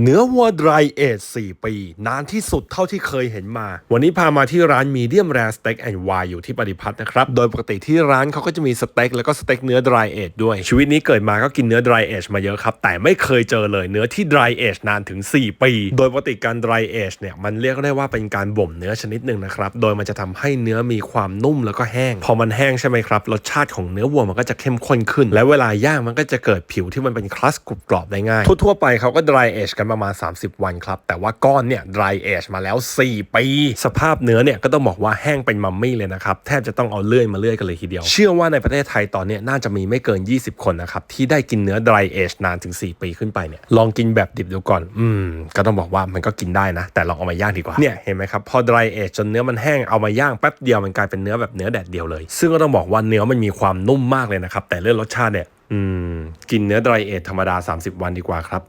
เนื้อวัวดรายเอจ4ปี นานที่สุดเท่าที่เคยเห็นมา วันนี้พามาที่ร้านมีเดียมแรสเต็กแอนด์วายอยู่ที่ปฏิพัฒน์นะครับ โดยปกติที่ร้านเขาก็จะมีสเต็กแล้วก็สเต็กเนื้อดรายเอจด้วย ชีวิตนี้เกิดมาก็กินเนื้อดรายเอจมาเยอะครับ แต่ไม่เคยเจอเลยเนื้อที่ดรายเอจนานถึง 4 ปี โดยปกติการดรายเอจเนี่ยมันเรียกได้ว่าเป็นการบ่มเนื้อชนิดหนึ่งนะครับ โดยมันจะทำให้เนื้อมีความนุ่มแล้วก็แห้ง พอมันแห้งใช่ไหมครับรสชาติของเนื้อวัวมันก็จะเข้มข้นขึ้น และเวลาย่างมันก็จะเกิดผิวที่มันเป็นคลัสกรุบกรอบได้ง่ายทั่วๆไปเขาก็ dry age กันประมาณ 30 วันครับ แต่ว่าก้อนเนี่ย dry age มาแล้ว 4 ปี สภาพเนื้อเนี่ยก็ต้องบอกว่าแห้งเป็นมัมมี่เลยนะครับ แทบจะต้องเอาเลื่อยมาเลื่อยกันเลยทีเดียว เชื่อว่าในประเทศไทยตอนนี้น่าจะมีไม่เกิน 20 คนนะครับ ที่ได้กินเนื้อ dry age นานถึง 4 ปีขึ้นไปเนี่ย ลองกินแบบดิบดูก่อน อืม ก็ต้องบอกว่ามันก็กินได้นะ แต่ลองเอามาย่างดีกว่า เนี่ยเห็นไหมครับพอ dry age จนเนื้อมันแห้งเอามาย่างแป๊บเดียวมันกลายเป็นเนื้อแบบเนื้อแดดเดียวเลย ซึ่งก็ต้องบอกว่าเนื้อมันมีความนุ่มมากเลยนะครับแต่เรื่องรสชาติเนี่ยอืมกินเนื้อ dry age ธรรมดา 30 วันดีกว่าครับ